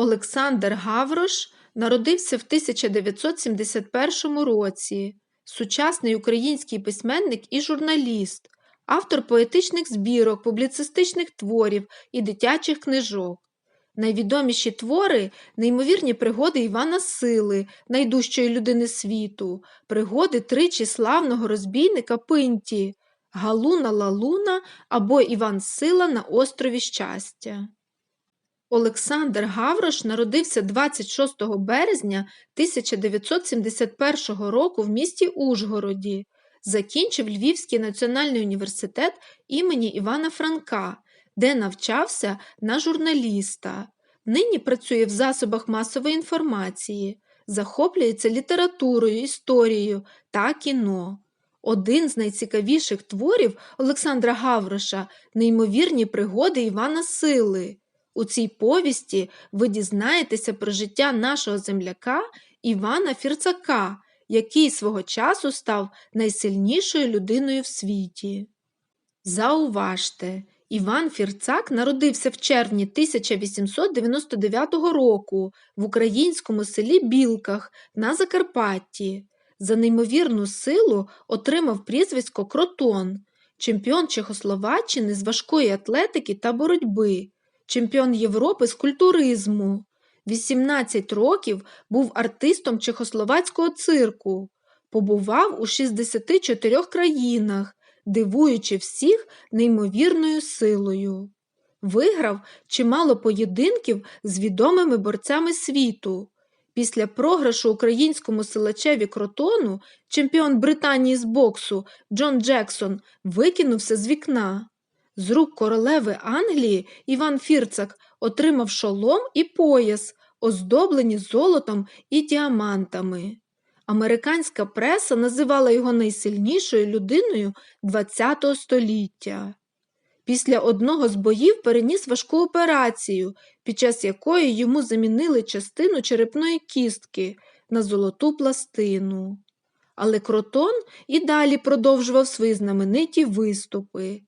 Олександр Гаврош народився в 1971 році. Сучасний український письменник і журналіст, автор поетичних збірок, публіцистичних творів і дитячих книжок. Найвідоміші твори неймовірні пригоди Івана Сили, найдужчої людини світу, пригоди тричі славного розбійника Пинті, Галуна Лалуна або Іван Сила на острові Щастя. Олександр Гаврош народився 26 березня 1971 року в місті Ужгороді. Закінчив Львівський національний університет імені Івана Франка, де навчався на журналіста. Нині працює в засобах масової інформації, захоплюється літературою, історією та кіно. Один з найцікавіших творів Олександра Гавроша неймовірні пригоди Івана Сили. У цій повісті ви дізнаєтеся про життя нашого земляка Івана Фірцака, який свого часу став найсильнішою людиною в світі. Зауважте, Іван Фірцак народився в червні 1899 року в українському селі Білках на Закарпатті. За неймовірну силу отримав прізвисько Кротон, чемпіон Чехословаччини з важкої атлетики та боротьби, чемпіон Європи з культуризму. 18 років був артистом чехословацького цирку, побував у 64 країнах, дивуючи всіх неймовірною силою. Виграв чимало поєдинків з відомими борцями світу. Після програшу українському силачеві Кротону чемпіон Британії з боксу Джон Джексон викинувся з вікна. З рук королеви Англії Іван Фірцак отримав шолом і пояс, оздоблені золотом і діамантами. Американська преса називала його найсильнішою людиною ХХ століття. Після одного з боїв переніс важку операцію, під час якої йому замінили частину черепної кістки на золоту пластину. Але Кротон і далі продовжував свої знамениті виступи.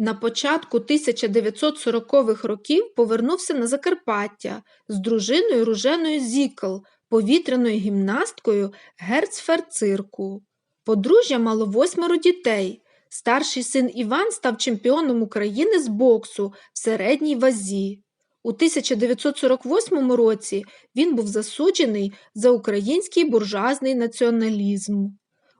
На початку 1940-х років повернувся на Закарпаття з дружиною Руженою Зікл, повітряною гімнасткою Герцферцирку. Подружжя мало восьмеро дітей. Старший син Іван став чемпіоном України з боксу в середній вазі. У 1948 році він був засуджений за український буржуазний націоналізм.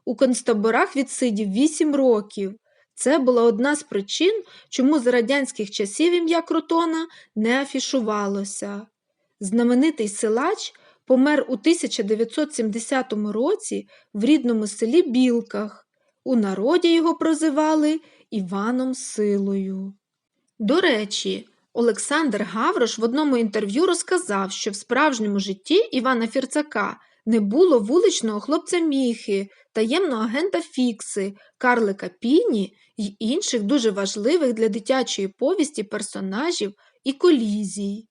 У концтаборах відсидів 8 років. Це була одна з причин, чому з радянських часів ім'я Кротона не афішувалося. Знаменитий силач помер у 1970 році в рідному селі Білках. У народі його прозивали Іваном Силою. До речі, Олександр Гаврош в одному інтерв'ю розказав, що в справжньому житті Івана Фірцака не було вуличного хлопця Міхи, таємного агента Фікси, Карлика Піні й інших дуже важливих для дитячої повісті персонажів і колізій.